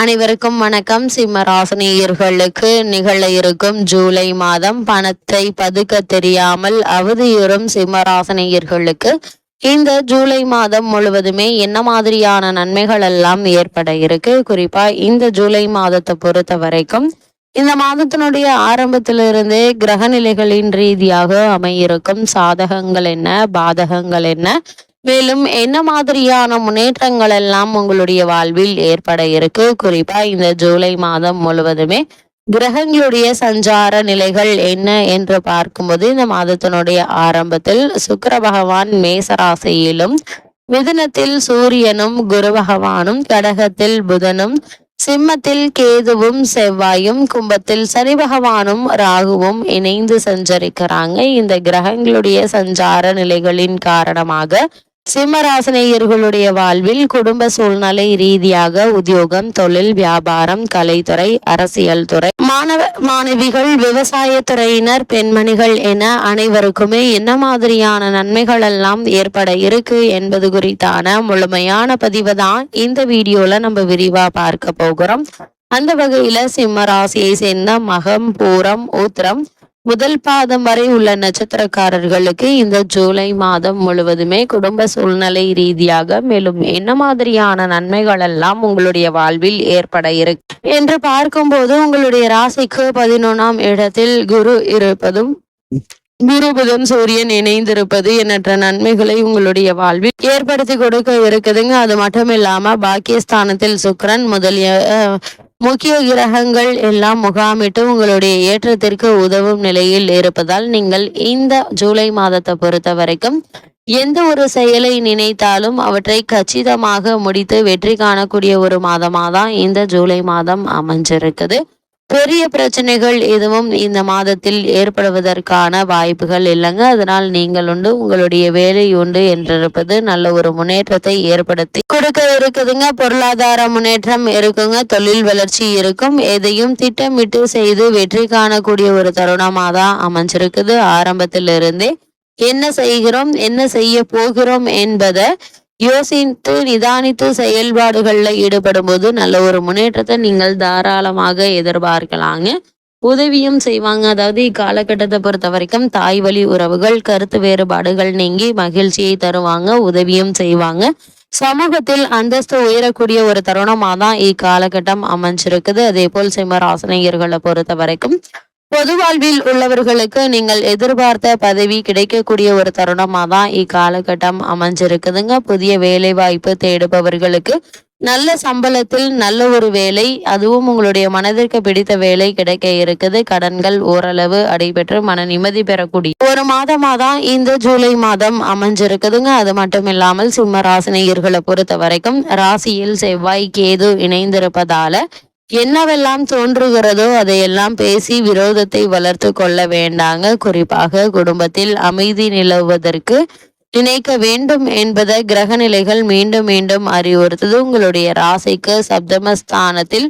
அனைவருக்கும் வணக்கம். சிம்மராசினியர்களுக்கு நிகழ இருக்கும் ஜூலை மாதம் பணத்தை பதுக்க தெரியாமல் அவதியுறும் சிம்மராசினியர்களுக்கு இந்த ஜூலை மாதம் முழுவதுமே என்ன மாதிரியான நன்மைகள் எல்லாம் ஏற்பட இருக்கு? குறிப்பா இந்த ஜூலை மாதத்தை பொறுத்த வரைக்கும் இந்த மாதத்தினுடைய ஆரம்பத்திலிருந்தே கிரக நிலைகளின் ரீதியாக அமையிருக்கும் சாதகங்கள் என்ன? பாதகங்கள் என்ன? மேலும் என்ன மாதிரியான முன்னேற்றங்கள் எல்லாம் உங்களுடைய வாழ்வில் ஏற்பட இருக்கு? குறிப்பா இந்த ஜூலை மாதம் முழுவதுமே கிரகங்களுடைய சஞ்சார நிலைகள் என்ன என்று பார்க்கும்போது இந்த மாதத்தினுடைய ஆரம்பத்தில் சுக்கர பகவான் மேசராசியிலும் மிதுனத்தில் சூரியனும் குரு பகவானும் கடகத்தில் புதனும் சிம்மத்தில் கேதுவும் செவ்வாயும் கும்பத்தில் சனி பகவானும் ராகுவும் இணைந்து சஞ்சரிக்கிறாங்க. இந்த கிரகங்களுடைய சஞ்சார நிலைகளின் காரணமாக சிம்மராசனையர்களுடைய வாழ்வில் குடும்ப சூழ்நிலை ரீதியாக உத்தியோகம் தொழில் வியாபாரம் கலைத்துறை அரசியல் துறை மாணவ மாணவிகள் விவசாயத்துறையினர் பெண்மணிகள் என அனைவருக்குமே என்ன மாதிரியான நன்மைகள் எல்லாம் ஏற்பட இருக்கு என்பது குறித்தான முழுமையான பதிவு தான் இந்த வீடியோல நம்ம விரிவா பார்க்க போகிறோம். அந்த வகையில சிம்ம ராசியை சேர்ந்த மகம் பூரம் ஊத்திரம் முதல் பாதம் வரை உள்ள நட்சத்திரக்காரர்களுக்கு இந்த ஜூலை மாதம் முழுவதுமே குடும்ப சூழ்நிலை ரீதியாக மேலும் என்ன மாதிரியான நன்மைகள் எல்லாம் உங்களுடைய வாழ்வில் ஏற்பட இருக்கு? என்று பார்க்கும்போது உங்களுடைய ராசிக்கு பதினொன்றாம் இடத்தில் குரு இருப்பதும் குரு புதன் சூரியன் இணைந்திருப்பது எண்ணற்ற நன்மைகளை உங்களுடைய வாழ்வில் ஏற்படுத்தி கொடுக்க இருக்குதுங்க. அது மட்டும் இல்லாம பாக்கியஸ்தானத்தில் சுக்கரன் முதலிய முக்கிய கிரகங்கள் எல்லாம் முகாமிட்டு உங்களுடைய ஏற்றத்திற்கு உதவும் நிலையில் இருப்பதால் நீங்கள் இந்த ஜூலை மாதத்தை பொறுத்த வரைக்கும் எந்த ஒரு செயலை நினைத்தாலும் அவற்றை கச்சிதமாக முடித்து வெற்றி காணக்கூடிய ஒரு மாதமாக தான் இந்த ஜூலை மாதம் அமைஞ்சிருக்குது. பெரிய பிரச்சனைகள் எதுவும் இந்த மாதத்தில் ஏற்படுவதற்கான வாய்ப்புகள் இல்லைங்க. அதனால் நீங்கள் உண்டு உங்களுடைய வேலை உண்டு என்றிருப்பது நல்ல ஒரு முன்னேற்றத்தை ஏற்படுத்தி கொடுக்க இருக்குதுங்க. பொருளாதார முன்னேற்றம் இருக்குங்க. தொழில் வளர்ச்சி இருக்கும். எதையும் திட்டமிட்டு செய்து வெற்றி காணக்கூடிய ஒரு தருணமாக தான் அமைஞ்சிருக்குது. ஆரம்பத்திலிருந்தே என்ன செய்கிறோம் என்ன செய்ய போகிறோம் என்பதை யோசித்து நிதானித்து செயல்பாடுகளில் ஈடுபடும் போது நல்ல ஒரு முன்னேற்றத்தை நீங்கள் தாராளமாக எதிர்பார்க்கலாங்க. உதவியும் செய்வாங்க. அதாவது இக்காலகட்டத்தை பொறுத்த வரைக்கும் தாய் வழி உறவுகள் கருத்து வேறுபாடுகள் நீங்கி மகிழ்ச்சியை தருவாங்க உதவியும் செய்வாங்க. சமூகத்தில் அந்தஸ்து உயரக்கூடிய ஒரு தருணமாக தான் இக்காலகட்டம் அமைஞ்சிருக்குது. அதே போல் சிம்மராசனையர்களை பொறுத்த வரைக்கும் பொது வாழ்வில் உள்ளவர்களுக்கு நீங்கள் எதிர்பார்த்த பதவி கிடைக்கக்கூடிய ஒரு தருணமாக தான் இக்காலகட்டம் அமைஞ்சிருக்குதுங்க. புதிய வேலை வாய்ப்பு தேடுபவர்களுக்கு நல்ல சம்பளத்தில் நல்ல ஒரு வேலை அதுவும் உங்களுடைய மனதிற்கு பிடித்த வேலை கிடைக்க இருக்குது. கடன்கள் ஓரளவு அடைபெற்று மன நிம்மதி பெறக்கூடிய ஒரு மாதமாக தான் இந்த ஜூலை மாதம் அமைஞ்சிருக்குதுங்க. அது மட்டும் இல்லாமல் சிம்ம ராசினியர்களை பொறுத்த வரைக்கும் ராசியில் செவ்வாய் கேது இணைந்திருப்பதால என்னவெல்லாம் தோன்றுகிறதோ அதையெல்லாம் பேசி விரோதத்தை வளர்த்து கொள்ள வேண்டாங்க. குறிப்பாக குடும்பத்தில் அமைதி நிலவுவதற்கு நினைக்க வேண்டும் என்பதை கிரக நிலைகள் மீண்டும் மீண்டும் அறிவுறுத்தது. உங்களுடைய ராசிக்கு சப்தமஸ்தானத்தில்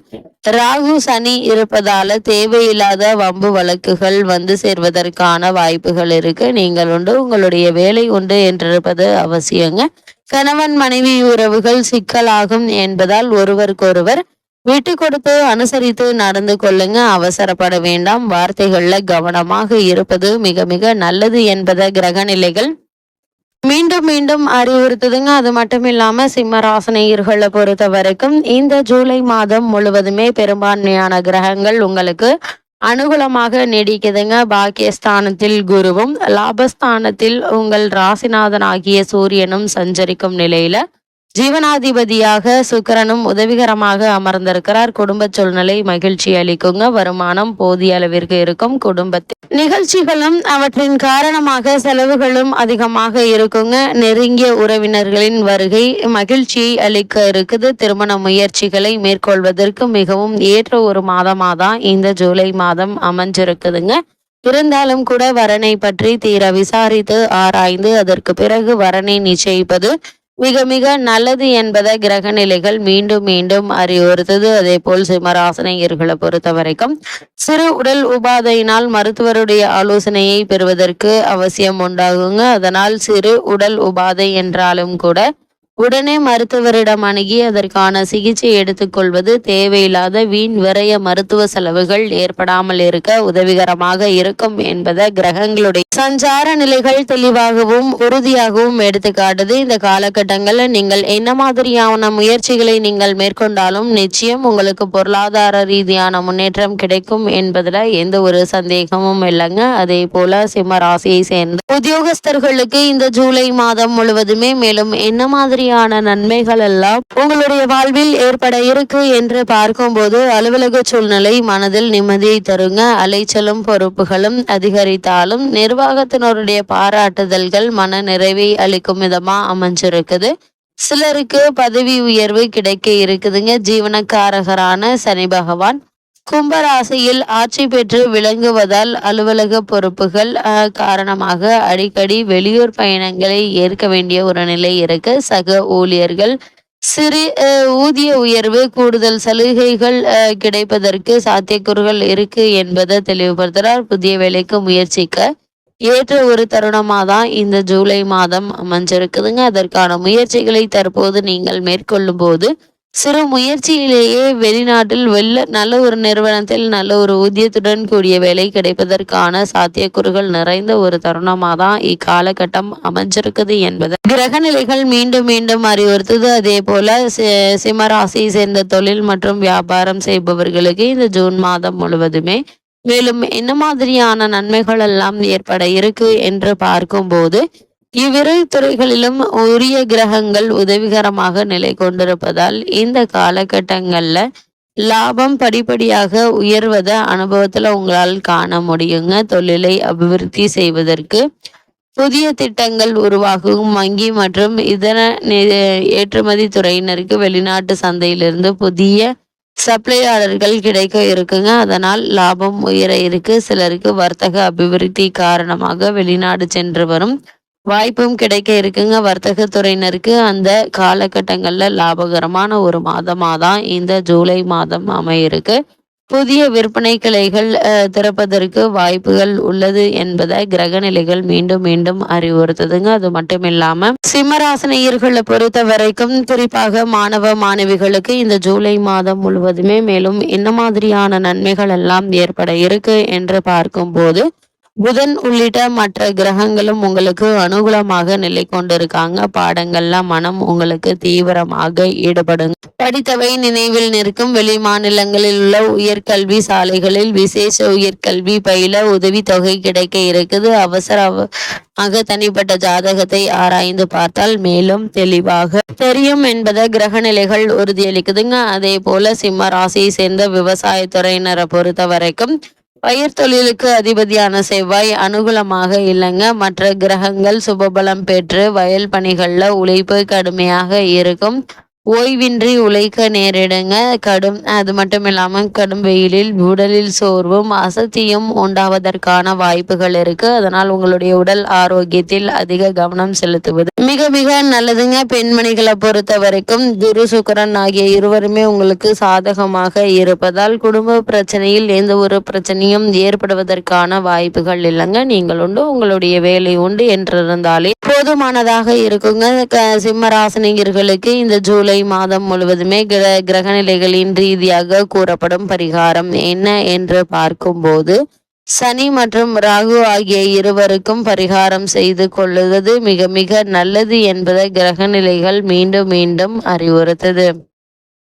ராகு சனி இருப்பதால தேவையில்லாத வம்பு வழக்குகள் வந்து சேர்வதற்கான வாய்ப்புகள் இருக்கு. நீங்கள் உண்டு. உங்களுடைய வேலை உண்டு என்றிருப்பது அவசியங்க. கணவன் மனைவி உறவுகள் சிக்கலாகும் என்பதால் ஒருவருக்கொருவர் விட்டு கொடுத்து அனுசரித்து நடந்து கொள்ளுங்க. அவசரப்பட வேண்டாம். வார்த்தைகள்ல கவனமாக இருப்பது மிக மிக நல்லது என்பதை கிரக நிலைகள் மீண்டும் மீண்டும் அறிவுறுத்துதுங்க. அது மட்டும் இல்லாம சிம்ம ராசனையர்களை பொறுத்த வரைக்கும் இந்த ஜூலை மாதம் முழுவதுமே பெரும்பான்மையான கிரகங்கள் உங்களுக்கு அனுகூலமாக நீடிக்குதுங்க. பாக்கியஸ்தானத்தில் குருவும் லாபஸ்தானத்தில் உங்கள் ராசிநாதன் ஆகிய சூரியனும் சஞ்சரிக்கும் நிலையில ஜீவனாதிபதியாக சுக்கரனும் உதவிகரமாக அமர்ந்திருக்கிறார். குடும்ப சூழ்நிலை மகிழ்ச்சி அளிக்குங்க. வருமானம் போதிய அளவிற்கு இருக்கும். குடும்பத்தில் நிகழ்ச்சிகளும் அவற்றின் காரணமாக செலவுகளும் அதிகமாக இருக்குங்க. நெருங்கிய உறவினர்களின் வருகை மகிழ்ச்சியை அளிக்க இருக்குது. திருமண முயற்சிகளை மேற்கொள்வதற்கு மிகவும் ஏற்ற ஒரு மாதமாக தான் இந்த ஜூலை மாதம் அமைஞ்சிருக்குதுங்க. இருந்தாலும் கூட வரனை பற்றி தீர விசாரித்து ஆராய்ந்து அதற்கு பிறகு வரனை நிச்சயிப்பது மிக மிக நல்லது என்பதை கிரக நிலைகள் மீண்டும் மீண்டும் அறிவுறுத்தது. அதே போல் சிம்மராசனையர்களை பொறுத்த வரைக்கும் சிறு உடல் உபாதையினால் மருத்துவருடைய ஆலோசனையை பெறுவதற்கு அவசியம் உண்டாகுங்க. அதனால் சிறு உடல் உபாதை என்றாலும் கூட உடனே மருத்துவரிடம் அணுகி அதற்கான சிகிச்சை எடுத்துக்கொள்வது தேவையில்லாத வீண் விரய மருத்துவ செலவுகள் ஏற்படாமல் இருக்க உதவிகரமாக இருக்கும் என்பதை கிரகங்களுடைய சஞ்சார நிலைகள் தெளிவாகவும் உறுதியாகவும் எடுத்துக்காட்டுது. இந்த காலகட்டங்களில் நீங்கள் என்ன மாதிரியான முயற்சிகளை நீங்கள் மேற்கொண்டாலும் நிச்சயம் உங்களுக்கு பொருளாதார ரீதியான முன்னேற்றம் கிடைக்கும் என்பதில் எந்த ஒரு சந்தேகமும் இல்லைங்க. அதே போல சிம்ம ராசியை சேர்ந்த உத்தியோகஸ்தர்களுக்கு இந்த ஜூலை மாதம் முழுவதுமே மேலும் என்ன மாதிரி மாதிரியான நன்மைகள் எல்லாம் உங்களுடைய வாழ்வில் ஏற்பட இருக்கு என்று பார்க்கும்போது அலுவலக சூழ்நிலை மனதில் நிம்மதியை தருங்க. அலைச்சலும் பொறுப்புகளும் அதிகரித்தாலும் நிர்வாகத்தினருடைய பாராட்டுதல்கள் மன நிறைவை அளிக்கும் விதமா அமைஞ்சிருக்குது. சிலருக்கு பதவி உயர்வு கிடைக்க இருக்குதுங்க. ஜீவனக்காரகரான சனி பகவான். கும்பராசியில் ஆட்சி பெற்று விளங்குவதால் அலுவலக பொறுப்புகள் அஹ், காரணமாக அடிக்கடி வெளியூர் பயணங்களை ஏற்க வேண்டிய ஒரு நிலை இருக்கு. சக ஊழியர்கள் சிறு ஊதிய உயர்வு கூடுதல் சலுகைகள் அஹ், கிடைப்பதற்கு சாத்தியக்கூறுகள் இருக்கு என்பதை தெளிவுபடுத்துகிறார் புதிய வேலைக்கு முயற்சிக்க ஏற்ற ஒரு தருணமாக தான் இந்த ஜூலை மாதம் அமைஞ்சிருக்குதுங்க. அதற்கான முயற்சிகளை தற்போது நீங்கள் மேற்கொள்ளும் போது சிறு முயற்சியிலேயே வெளிநாட்டில் வெள்ள நல்ல ஒரு நிறுவனத்தில் நல்ல ஒரு ஊதியத்துடன் கூடிய வேலை கிடைப்பதற்கான சாத்தியக்கூறுகள் நிறைந்த ஒரு தருணமாக தான் இக்காலகட்டம் அமைஞ்சிருக்குது என்பது. கிரக நிலைகள் மீண்டும் மீண்டும் அறிவுறுத்துது. அதே போல சி- சிம்மராசியை சேர்ந்த தொழில் மற்றும் வியாபாரம் செய்பவர்களுக்கு இந்த ஜூன் மாதம் முழுவதுமே மேலும் என்ன மாதிரியான நன்மைகள் எல்லாம் ஏற்பட இருக்கு என்று பார்க்கும்போது இவ்விரு துறைகளிலும் உரிய கிரகங்கள் உதவிகரமாக நிலை கொண்டிருப்பதால் இந்த காலகட்டங்கள்ல லாபம் படிப்படியாக உயர்வதை அனுபவத்துல உங்களால் காண முடியுங்க. தொழிலை அபிவிருத்தி செய்வதற்கு புதிய திட்டங்கள் உருவாகும். வங்கி மற்றும் இதர நி- ஏற்றுமதி துறையினருக்கு வெளிநாட்டு சந்தையிலிருந்து புதிய சப்ளையாளர்கள் கிடைக்க இருக்குங்க. அதனால் லாபம் உயர இருக்கு. சிலருக்கு வர்த்தக அபிவிருத்தி காரணமாக வெளிநாடு சென்று வரும். வாய்ப்பும் கிடைக்க இருக்குங்க. வர்த்தகத்துறையினருக்கு அந்த காலகட்டங்கள்ல லாபகரமான ஒரு மாதமாக தான் இந்த ஜூலை மாதம் அமையிருக்கு. புதிய விற்பனை கிளைகள் திறப்பதற்கு வாய்ப்புகள் உள்ளது என்பதை கிரக நிலைகள் மீண்டும் மீண்டும் அறிவுறுத்துதுங்க. அது மட்டும் இல்லாம சிம்மராசனையர்களை பொறுத்த வரைக்கும் குறிப்பாக மாணவ மாணவிகளுக்கு இந்த ஜூலை மாதம் முழுவதுமே மேலும் என்ன மாதிரியான நன்மைகள் எல்லாம் ஏற்பட இருக்கு என்று பார்க்கும்போது புதன் உள்ளிட்ட மற்ற கிரகங்களும் உங்களுக்கு அனுகூலமாக நிலை கொண்டிருக்காங்க. பாடங்கள்ல மனம் உங்களுக்கு தீவிரமாக ஈடுபடுங்க. படித்தவை நினைவில் நிற்கும் வெளி மாநிலங்களில் உள்ள உயர்கல்வி சாலைகளில் விசேஷ உயர்கல்வி பயில உதவி தொகை கிடைக்க இருக்குது. அவசர ஆக தனிப்பட்ட ஜாதகத்தை ஆராய்ந்து பார்த்தால் மேலும் தெளிவாக தெரியும் என்பதை கிரக நிலைகள் உறுதியளிக்குதுங்க. அதே போல சிம்ம ராசியை சேர்ந்த விவசாயத்துறையினரை பொறுத்த வரைக்கும் பயிர் தொழிலுக்கு அதிபதியான செவ்வாய் அனுகூலமாக இல்லைங்க. மற்ற கிரகங்கள் சுபபலம் பெற்று வயல் பணிகளில் உழைப்பு கடுமையாக இருக்கும். ஓய்வின்றி உழைக்க நேரிடுங்க. கடும் அது மட்டும் இல்லாமல் கடும் வெயிலில் உடலில் சோர்வும் அசத்தியும் உண்டாவதற்கான வாய்ப்புகள் இருக்கு. அதனால் உங்களுடைய உடல் ஆரோக்கியத்தில் அதிக கவனம் செலுத்துவது மிக மிக நல்லதுங்க. பெண்மணிகளை பொறுத்த வரைக்கும் குரு சுக்கரன் ஆகிய இருவருமே உங்களுக்கு சாதகமாக இருப்பதால் குடும்ப பிரச்சனையில் எந்த ஒரு பிரச்சனையும் ஏற்படுவதற்கான வாய்ப்புகள் இல்லைங்க. நீங்கள் உண்டு உங்களுடைய வேலை உண்டு என்றிருந்தாலே போதுமானதாக இருக்குங்க. க- இந்த ஜூலை ஜூலை மாதம் முழுவதுமே கிர கிரகநிலைகளின் ரீதியாக கூறப்படும் பரிகாரம் என்ன என்று பார்க்கும்போது சனி மற்றும் ராகு ஆகிய இருவருக்கும் பரிகாரம் செய்து கொள்ளுவது மிக மிக நல்லது என்பதை கிரகநிலைகள் மீண்டும் மீண்டும் அறிவுறுத்தது.